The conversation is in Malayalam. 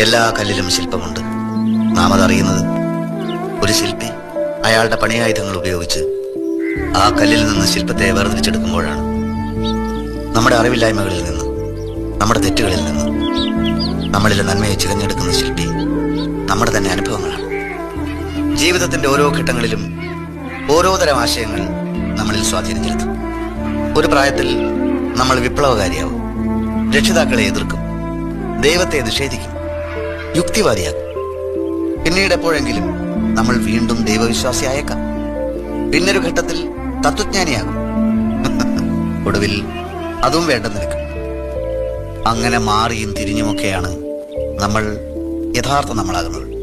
എല്ലാ കല്ലിലും ശില്പമുണ്ട്. നാം അതറിയുന്നത് ഒരു ശില്പി അയാളുടെ പണിയായുധങ്ങൾ ഉപയോഗിച്ച് ആ കല്ലിൽ നിന്ന് ശില്പത്തെ വേർതിരിച്ചെടുക്കുമ്പോഴാണ്. നമ്മുടെ അറിവില്ലായ്മകളിൽ നിന്ന് നമ്മുടെ തെറ്റുകളിൽ നിന്ന് നമ്മളിലെ നന്മയെ ചികഞ്ഞെടുക്കുന്ന ശില്പി നമ്മുടെ തന്നെ അനുഭവങ്ങളാണ്. ജീവിതത്തിന്റെ ഓരോ ഘട്ടങ്ങളിലും ഓരോ തരം ആശയങ്ങൾ നമ്മളിൽ സ്വാധീനം ചെലുത്തും ഒരു പ്രായത്തിൽ നമ്മൾ വിപ്ലവകാരിയാവും. രക്ഷിതാക്കളെ എതിർക്കും. ദൈവത്തെ നിഷേധിക്കും. യുക്തിവാദിയാകും പിന്നീട് എപ്പോഴെങ്കിലും നമ്മൾ വീണ്ടും ദൈവവിശ്വാസിയായേക്കാം പിന്നൊരു ഘട്ടത്തിൽ തത്വജ്ഞാനിയാകും. ഒടുവിൽ അതും വേണ്ടെന്ന് നിൽക്കും അങ്ങനെ മാറിയും തിരിഞ്ഞുമൊക്കെയാണ് നമ്മൾ യഥാർത്ഥ നമ്മളാകുന്നത്.